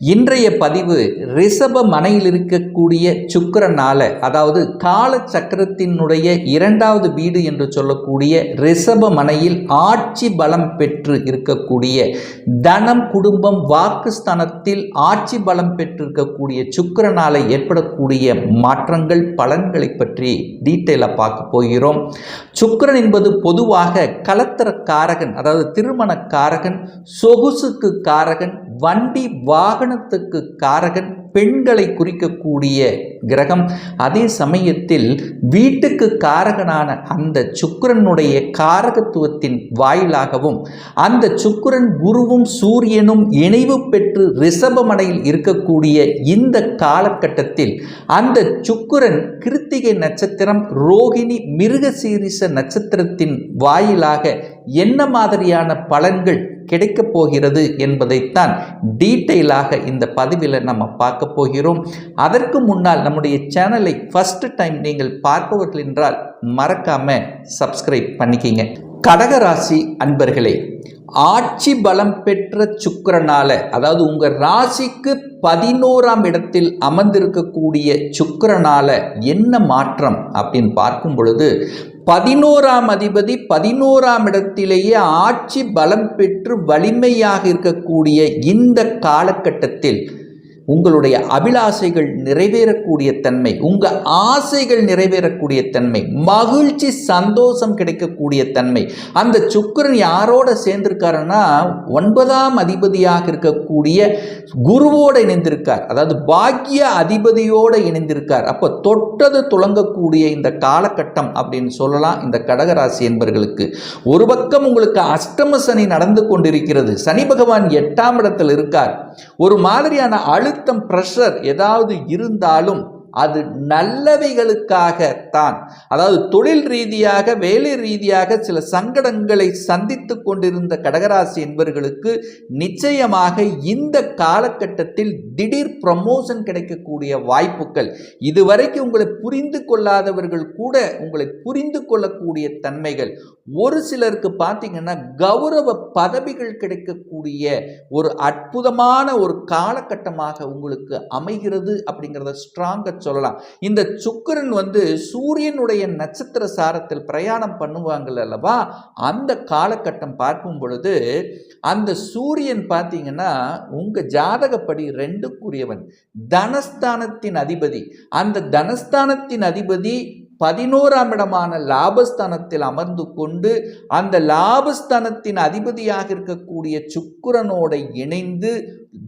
இன்றைய பதிவு ரிஷப மனையில் இருக்கக்கூடிய சுக்கரனால அதாவது கால சக்கரத்தினுடைய இரண்டாவது வீடு என்று சொல்லக்கூடிய ரிஷப மனையில் ஆட்சி பலம் பெற்று இருக்கக்கூடிய தனம் குடும்பம் வாக்குஸ்தானத்தில் ஆட்சி பலம் பெற்றிருக்கக்கூடிய சுக்கரனால ஏற்படக்கூடிய மாற்றங்கள் பலன்களை பற்றி டீட்டெயிலாக பார்க்க போகிறோம். சுக்கரன் என்பது பொதுவாக கலத்தர காரகன் அதாவது திருமண காரகன் சொகுசுக்கு காரகன் வண்டி வாகன வாகனத்துக்கு காரகன் பெண்களை குறிக்கக்கூடிய கிரகம். அதே சமயத்தில் வீட்டுக்கு காரகனான அந்த சுக்கிரனுடைய காரகத்துவத்தின் வாயிலாகவும் அந்த சுக்கிரன் குருவும் சூரியனும் இணைவு பெற்று ரிஷபமனையில் இருக்கக்கூடிய இந்த காலகட்டத்தில் அந்த சுக்கரன் கிருத்திகை நட்சத்திரம் ரோகிணி மிருகசீரிச நட்சத்திரத்தின் வாயிலாக என்ன மாதிரியான பலன்கள் கிடைக்கப் போகிறது என்பதைத்தான் டீட்டெயிலாக இந்த பதிவில் நம்ம பார்க்க போகிறோம். அதற்கு முன்னால் நம்முடைய சேனலை ஃபஸ்ட்டு டைம் நீங்கள் பார்ப்பவர்கள் என்றால் மறக்காமல் சப்ஸ்கிரைப் பண்ணிக்கிங்க. கடகராசி அன்பர்களே ஆட்சி பலம் பெற்ற சுக்கரனால அதாவது உங்க ராசிக்கு பதினோராம் இடத்தில் அமர்ந்திருக்கக்கூடிய சுக்கரனால என்ன மாற்றம் அப்படின்னு பார்க்கும் பொழுது பதினோராம் அதிபதி பதினோராம் இடத்திலேயே ஆட்சி பலம் பெற்று வலிமையாக இருக்கக்கூடிய இந்த காலகட்டத்தில் உங்களுடைய அபிலாசைகள் நிறைவேறக்கூடிய தன்மை உங்கள் ஆசைகள் நிறைவேறக்கூடிய தன்மை மகிழ்ச்சி சந்தோஷம் கிடைக்கக்கூடிய தன்மை. அந்த சுக்கரன் யாரோட சேர்ந்திருக்காருன்னா ஒன்பதாம் அதிபதியாக இருக்கக்கூடிய குருவோடு இணைந்திருக்கார். அதாவது பாக்கிய அதிபதியோடு இணைந்திருக்கார். அப்போ தொட்டது துளங்கக்கூடிய இந்த காலகட்டம் அப்படின்னு சொல்லலாம் இந்த கடகராசி என்பர்களுக்கு. ஒரு பக்கம் உங்களுக்கு அஷ்டம சனி நடந்து கொண்டிருக்கிறது. சனி பகவான் எட்டாம் இடத்தில் இருக்கார். ஒரு மாதிரியான அழுத்தம் ப்ரெஷர் ஏதாவது இருந்தாலும் அது நல்லவைகளுக்காகத்தான். அதாவது தொழில் ரீதியாக வேலை ரீதியாக சில சங்கடங்களை சந்தித்து கொண்டிருந்த கடகராசி என்பவர்களுக்கு நிச்சயமாக இந்த காலகட்டத்தில் திடீர் ப்ரமோஷன் கிடைக்கக்கூடிய வாய்ப்புகள். இதுவரைக்கும் உங்களை புரிந்து கொள்ளாதவர்கள் கூட உங்களை புரிந்து கொள்ளக்கூடிய தன்மைகள். ஒரு சிலருக்கு பார்த்தீங்கன்னா கௌரவ பதவிகள் கிடைக்கக்கூடிய ஒரு அற்புதமான ஒரு காலகட்டமாக உங்களுக்கு அமைகிறது அப்படிங்கிறத ஸ்ட்ராங்காக சொல்லலாம். இந்த சுக்கரன் வந்து சூரியனுடைய நட்சத்திர சாரத்தில் பிரயாணம் பண்ணுவாங்கள் அல்லவா? அந்த காலகட்டம் பார்க்கும் பொழுது அந்த சூரியன் பார்த்தீங்கன்னா உங்கள் ஜாதகப்படி ரெண்டுக்குரியவன். தனஸ்தானத்தின் அதிபதி. அந்த தனஸ்தானத்தின் அதிபதி பதினோராம் இடமான லாபஸ்தானத்தில் அமர்ந்து கொண்டு அந்த லாபஸ்தானத்தின் அதிபதியாக இருக்கக்கூடிய சுக்கரனோட இணைந்து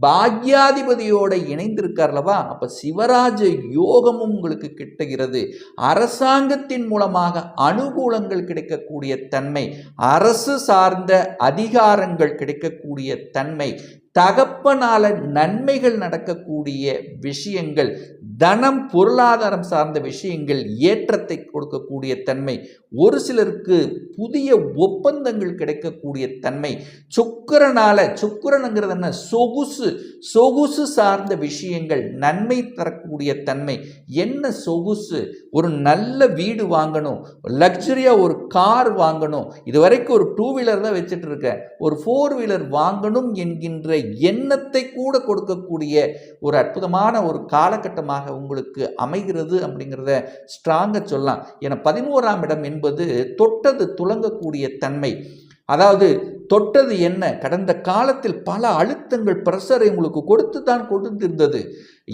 பாக்யாதிபதியோட இணைந்திருக்கார்லவா? அப்போ சிவராஜ யோகமும் உங்களுக்கு கிட்டுகிறது. அரசாங்கத்தின் மூலமாக அனுகூலங்கள் கிடைக்கக்கூடிய தன்மை அரசு சார்ந்த அதிகாரங்கள் கிடைக்கக்கூடிய தன்மை தகப்பனால நன்மைகள் நடக்கக்கூடிய விஷயங்கள் தனம் பொருளாதாரம் சார்ந்த விஷயங்கள் ஏற்றத்தை கொடுக்கக்கூடிய தன்மை ஒரு சிலருக்கு புதிய ஒப்பந்தங்கள் கிடைக்கக்கூடிய தன்மை சுக்கரனால சுக்கரனுங்கிறது என்ன? சொகுசு சொகுசு சார்ந்த விஷயங்கள் நன்மை தரக்கூடிய தன்மை. என்ன சொகுசு? ஒரு நல்ல வீடு வாங்கணும் லக்ஸரியாக ஒரு கார் வாங்கணும். இது வரைக்கும் ஒரு டூ வீலர் தான் வச்சுட்டு இருக்கேன். ஒரு ஃபோர் வீலர் வாங்கணும் என்கின்ற எண்ணத்தை கூட கொடுக்கக்கூடிய ஒரு அற்புதமான ஒரு காலகட்டமாக உங்களுக்கு அமைகிறது அப்படிங்கிறத ஸ்ட்ராங்காக சொல்லலாம். ஏன்னா பதினோராம் இடம் என்பது தொட்டது துளங்கக்கூடிய தன்மை. அதாவது தொட்டது என்ன? கடந்த காலத்தில் பல அழுத்தங்கள் பிரஷரை உங்களுக்கு கொடுத்து தான் கொடுத்திருந்தது.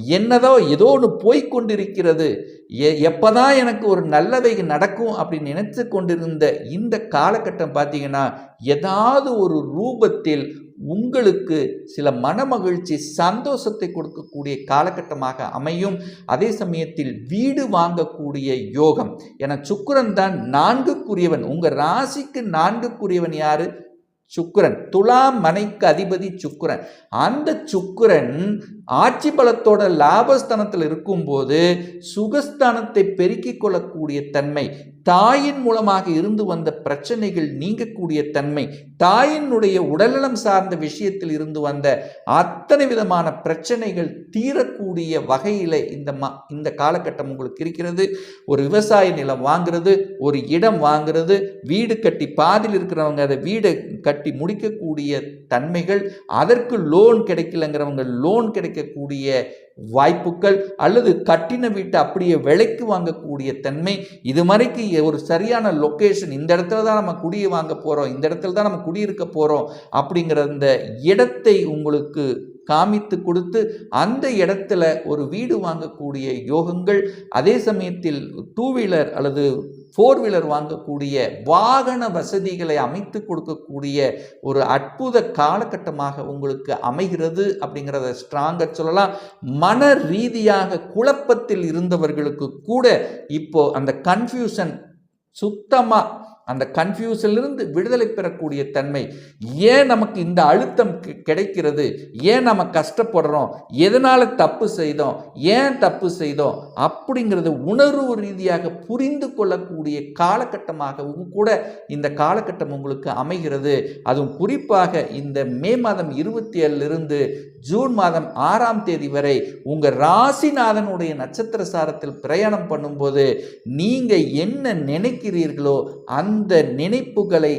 என்னதோ ஏதோ ஒன்று போய்கொண்டிருக்கிறது எ எப்போதான் எனக்கு ஒரு நல்லவை நடக்கும் அப்படின்னு நினைத்து கொண்டிருந்த இந்த காலகட்டம் பார்த்தீங்கன்னா ஏதாவது ஒரு ரூபத்தில் உங்களுக்கு சில மனமகிழ்ச்சி சந்தோஷத்தை கொடுக்கக்கூடிய காலகட்டமாக அமையும். அதே சமயத்தில் வீடு வாங்கக்கூடிய யோகம். என சுக்கரன் தான் நான்குக்குரியவன். உங்கள் ராசிக்கு நான்குக்குரியவன் யாரு? சுக்கரன் துலாம் மனைக்கு அதிபதி சுக்கரன். அந்த சுக்கரன் ஆட்சி பலத்தோட லாபஸ்தானத்தில் இருக்கும்போது சுகஸ்தானத்தை பெருக்கிக் கொள்ளக்கூடிய தன்மை தாயின் மூலமாக இருந்து வந்த பிரச்சனைகள் நீங்கக்கூடிய தன்மை தாயினுடைய உடல்நலம் சார்ந்த விஷயத்தில் இருந்து வந்த அத்தனை விதமான பிரச்சனைகள் தீரக்கூடிய வகையில் இந்த ம இந்த காலகட்டம் உங்களுக்கு இருக்கிறது. ஒரு விவசாய நிலம் வாங்குறது ஒரு இடம் வாங்குறது வீடு கட்டி பாதியில் இருக்கிறவங்க அதை வீடை கட்டி முடிக்கக்கூடிய தன்மைகள் அதற்கு லோன் கிடைக்கலங்கிறவங்க லோன் கிடைக்கக்கூடிய வாய்ப்புகள் அல்லது கட்டின வீட்டை அப்படியே விலைக்கு வாங்கக்கூடிய தன்மை இது மாதிரிக்கு ஒரு சரியான லொக்கேஷன் இந்த இடத்துல தான் நம்ம குடியை வாங்க போகிறோம் இந்த இடத்துல தான் நம்ம குடியிருக்க போகிறோம் அப்படிங்கிற அந்த இடத்தை உங்களுக்கு காமித்து கொடுத்து அந்த இடத்துல ஒரு வீடு வாங்கக்கூடிய யோகங்கள் அதே சமயத்தில் டூ வீலர் அல்லது ஃபோர் வீலர் வாங்கக்கூடிய வாகன வசதிகளை அமைத்து கொடுக்கக்கூடிய ஒரு அற்புத காலகட்டமாக உங்களுக்கு அமைகிறது அப்படிங்கிறத ஸ்ட்ராங்காக சொல்லலாம். மன ரீதியாக குழப்பத்தில் இருந்தவர்களுக்கு கூட இப்போ அந்த கன்ஃபியூஷன் சுத்தமாக அந்த கன்ஃபியூஸிலிருந்து விடுதலை பெறக்கூடிய தன்மை. ஏன் நமக்கு இந்த அழுத்தம் கிடைக்கிறது? ஏன் நம்ம கஷ்டப்படுறோம்? எதனால் தப்பு செய்தோம்? ஏன் தப்பு செய்தோம்? அப்படிங்கிறது உணர்வு ரீதியாக புரிந்து கொள்ளக்கூடிய காலகட்டமாகவும் கூட இந்த காலகட்டம் உங்களுக்கு அமைகிறது. அதுவும் குறிப்பாக இந்த மே மாதம் இருபத்தி ஏழுலிருந்து ஜூன் மாதம் ஆறாம் தேதி வரை உங்கள் ராசிநாதனுடைய நட்சத்திர சாரத்தில் பிரயாணம் பண்ணும்போது நீங்கள் என்ன நினைக்கிறீர்களோ அந்த அந்த நினைப்புகளை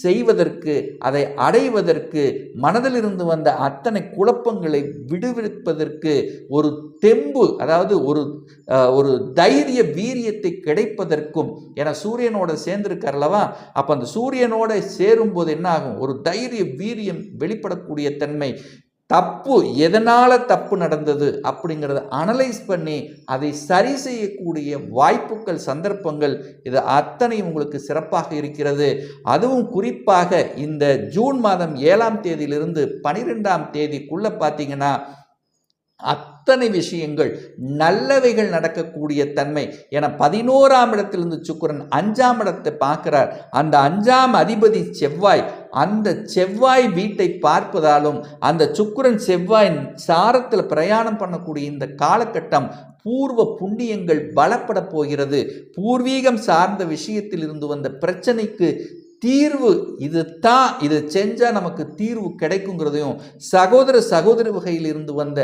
செய்வதற்கு அதை அடைவதற்கு மனதிலிருந்து வந்த அத்தனை குழப்பங்களை விடுவிப்பதற்கு ஒரு தெம்பு அதாவது ஒரு ஒரு தைரிய வீரியத்தை கிடைப்பதற்கும் ஏன்னா சூரியனோட சேர்ந்திருக்கார்லவா அல்லவா? அப்போ அந்த சூரியனோட சேரும்போது என்ன ஆகும் ஒரு தைரிய வீரியம் வெளிப்படக்கூடிய தன்மை தப்பு எதனால் தப்பு நடந்தது அப்படிங்கிறத அனலைஸ் பண்ணி அதை சரி செய்யக்கூடிய வாய்ப்புகள் சந்தர்ப்பங்கள் இது அத்தனை உங்களுக்கு சிறப்பாக இருக்கிறது. அதுவும் குறிப்பாக இந்த ஜூன் மாதம் ஏழாம் தேதியிலிருந்து பனிரெண்டாம் தேதிக்குள்ளே பார்த்தீங்கன்னா அத்தனை விஷயங்கள் நல்லவைகள் நடக்கக்கூடிய தன்மை என பதினோராம் இடத்திலிருந்து சுக்கிரன் அஞ்சாம் இடத்தை பார்க்கிறார். அந்த அஞ்சாம் அதிபதி செவ்வாய் அந்த செவ்வாய் வீட்டை பார்ப்பதாலும் அந்த சுக்கிரன் செவ்வாய் சாரத்தில் பிரயாணம் பண்ணக்கூடிய இந்த காலகட்டம் பூர்வ புண்ணியங்கள் பலப்பட போகிறது. பூர்வீகம் சார்ந்த விஷயத்தில் இருந்து வந்த பிரச்சனைக்கு தீர்வு இது தான் இதை செஞ்சால் நமக்கு தீர்வு கிடைக்குங்கிறதையும் சகோதர சகோதரி வகையில் இருந்து வந்த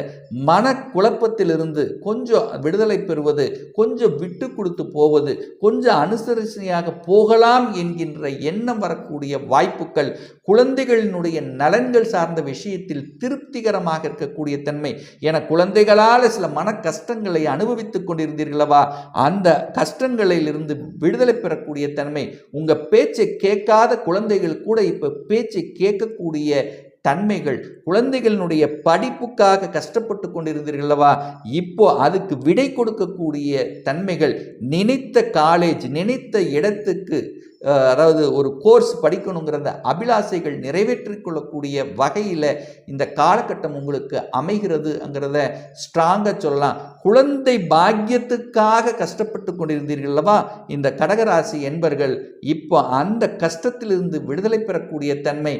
மன குழப்பத்திலிருந்து கொஞ்சம் விடுதலை பெறுவது கொஞ்சம் விட்டு கொடுத்து போவது கொஞ்சம் அனுசரிசனையாக போகலாம் என்கின்ற எண்ணம் வரக்கூடிய வாய்ப்புகள் குழந்தைகளினுடைய நலன்கள் சார்ந்த விஷயத்தில் திருப்திகரமாக இருக்கக்கூடிய தன்மை. என குழந்தைகளால் சில மன கஷ்டங்களை அனுபவித்துக் கொண்டிருந்தீர்களவா? அந்த கஷ்டங்களிலிருந்து விடுதலை பெறக்கூடிய தன்மை. உங்கள் பேச்சை கேட்க கேட்காத குழந்தைகள் கூட இப்போ பேச்சை கேட்கக்கூடிய தன்மைகள் குழந்தைகளினுடைய படிப்புக்காக கஷ்டப்பட்டு கொண்டிருந்தீர்களவா இப்போ அதுக்கு விடை கொடுக்கக்கூடிய தன்மைகள் நினைத்த காலேஜ் நினைத்த இடத்துக்கு அதாவது ஒரு கோர்ஸ் படிக்கணுங்கிற அந்த அபிலாசைகள் நிறைவேற்றிக்கொள்ளக்கூடிய வகையில் இந்த காலகட்டம் உங்களுக்கு அமைகிறதுங்கிறத ஸ்ட்ராங்காக சொல்லலாம். குழந்தை பாக்கியத்துக்காக கஷ்டப்பட்டு கொண்டிருந்தீர்கள் அல்லவா? இந்த கடகராசி என்பர்கள் இப்போ அந்த கஷ்டத்திலிருந்து விடுதலை பெறக்கூடிய தன்மை.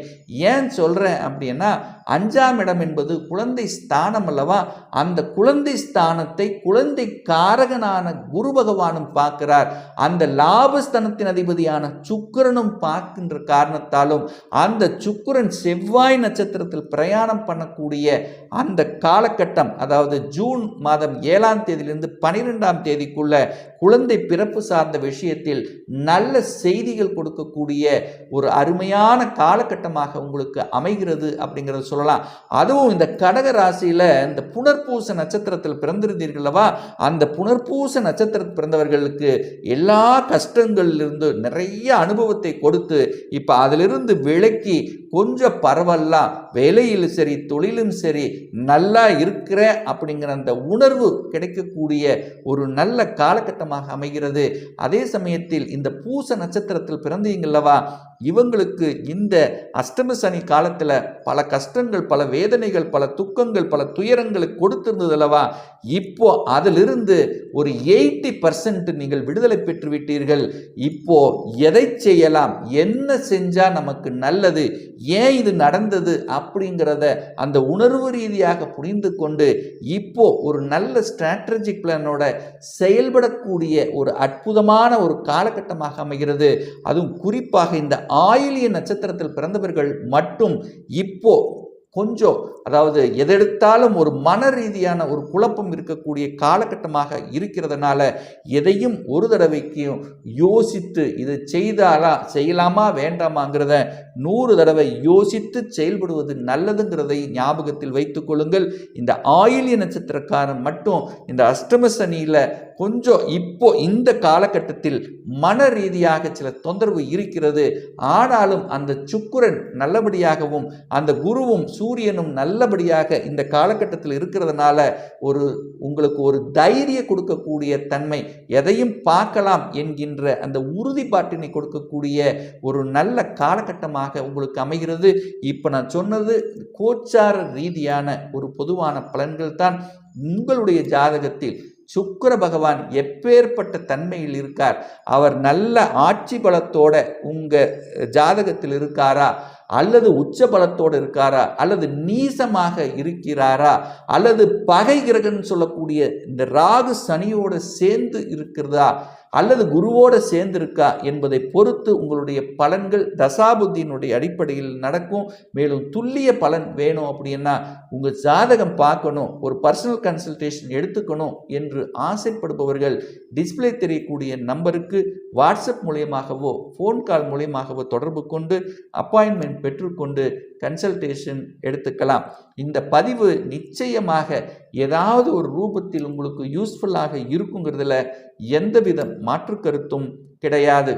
ஏன் சொல்கிறேன் அப்படின்னா அஞ்சாம் இடம் என்பது குழந்தை ஸ்தானம் அல்லவா? அந்த குழந்தை ஸ்தானத்தை குழந்தை காரகனான குரு பகவானும் பார்க்கிறார். அந்த லாபஸ்தனத்தின் அதிபதியான சுக்கிரனும் பார்க்கின்ற காரணத்தாலும் அந்த சுக்கரன் செவ்வாய் நட்சத்திரத்தில் பிரயாணம் பண்ணக்கூடிய அந்த காலகட்டம் அதாவது ஜூன் மாதம் ஏழாம் தேதியிலிருந்து பனிரெண்டாம் தேதிக்குள்ள குழந்தை பிறப்பு சார்ந்த விஷயத்தில் நல்ல செய்திகள் கொடுக்கக்கூடிய ஒரு அருமையான காலகட்டமாக உங்களுக்கு அமைகிறது அப்படிங்கிறத சொல்லலாம். அதுவும் இந்த கடக ராசியில் இந்த புனர்பூச நட்சத்திரத்தில் பிறந்திருந்தீர்களவா அந்த புனர்பூச நட்சத்திரத்தில் பிறந்தவர்களுக்கு எல்லா கஷ்டங்களிலிருந்து நிறைய அனுபவத்தை கொடுத்து இப்போ அதிலிருந்து விளக்கி கொஞ்சம் பரவலாம் வேலையிலும் சரி தொழிலும் சரி நல்லா இருக்கிற அப்படிங்கிற அந்த உணர்வு கிடைக்கக்கூடிய ஒரு நல்ல காலகட்டமாக அமைகிறது. அதே சமயத்தில் இந்த பூச நட்சத்திரத்தில் பிறந்தீங்கல்லவா இவங்களுக்கு இந்த அஷ்டம சனி காலத்தில் பல கஷ்டங்கள் பல வேதனைகள் பல துக்கங்கள் பல துயரங்களை கொடுத்திருந்தது அல்லவா? இப்போ அதிலிருந்து ஒரு எயிட்டி பர்சன்ட் நீங்கள் விடுதலை பெற்று விட்டீர்கள் இப்போ எதை செய்யலாம்? என்ன செஞ்சால் நமக்கு நல்லது? ஏன் இது நடந்தது? அப்படிங்கிறத அந்த உணர்வு ரீதியாக புரிந்து கொண்டு இப்போ ஒரு நல்ல ஸ்ட்ராட்டஜிக் பிளானோட செயல்படக்கூடிய ஒரு அற்புதமான ஒரு காலகட்டமாக அமைகிறது. அதுவும் குறிப்பாக இந்த ஆயிலிய நட்சத்திரத்தில் பிறந்தவர்கள் மட்டும் இப்போ கொஞ்சம் அதாவது எதெடுத்தாலும் ஒரு மன ரீதியான ஒரு குழப்பம் இருக்கக்கூடிய காலகட்டமாக இருக்கிறதுனால எதையும் ஒரு தடவைக்கும் யோசித்து இது செய்தாலா செய்யலாமா வேண்டாமாங்கிறத நூறு தடவை யோசித்து செயல்படுவது நல்லதுங்கிறதை ஞாபகத்தில் வைத்துக்கொள்ளுங்கள் இந்த ஆயிலிய நட்சத்திரக்காரன் மட்டும் இந்த அஷ்டம சனியில் கொஞ்சம் இப்போ இந்த காலகட்டத்தில் மன ரீதியாக சில தொந்தரவு இருக்கிறது. ஆனாலும் அந்த சுக்குரன் நல்லபடியாகவும் அந்த குருவும் சூரியனும் நல்லபடியாக இந்த காலகட்டத்தில் இருக்கிறதுனால ஒரு உங்களுக்கு ஒரு தைரிய கொடுக்கக்கூடிய தன்மை எதையும் பார்க்கலாம் என்கின்ற அந்த உறுதிப்பாட்டினை கொடுக்கக்கூடிய ஒரு நல்ல காலகட்டமாக உங்களுக்கு அமைகிறது. இப்போ நான் சொன்னது கோச்சார ரீதியான ஒரு பொதுவான பலன்கள் தான். உங்களுடைய ஜாதகத்தில் சுக்கர பகவான் எப்பேற்பட்ட தன்மையில் இருக்கார்? அவர் நல்ல ஆட்சி பலத்தோட உங்கள் ஜாதகத்தில் இருக்காரா? அல்லது உச்ச பலத்தோடு இருக்காரா? அல்லது நீசமாக இருக்கிறாரா? அல்லது பகை கிரகன்னு சொல்லக்கூடிய இந்த ராகு சனியோடு சேர்ந்து இருக்கிறதா? அல்லது குருவோடு சேர்ந்திருக்கா என்பதை பொறுத்து உங்களுடைய பலன்கள் தசாபுத்தியினுடைய அடிப்படையில் நடக்கும். மேலும் துல்லிய பலன் வேணும் அப்படின்னா உங்கள் ஜாதகம் பார்க்கணும். ஒரு பர்சனல் கன்சல்டேஷன் எடுத்துக்கணும் என்று ஆசைப்படுபவர்கள் டிஸ்ப்ளே தெரியக்கூடிய நம்பருக்கு வாட்ஸ்அப் மூலியமாகவோ ஃபோன் கால் மூலியமாகவோ தொடர்பு கொண்டு அப்பாயின்மெண்ட் பெற்றுக்கொண்டு கன்சல்டேஷன் எடுத்துக்கலாம். இந்த பதிவு நிச்சயமாக ஏதாவது ஒரு ரூபத்தில் உங்களுக்கு யூஸ்ஃபுல்லாக இருக்குங்கிறதுல எந்தவித மாற்று கருத்தும் கிடையாது.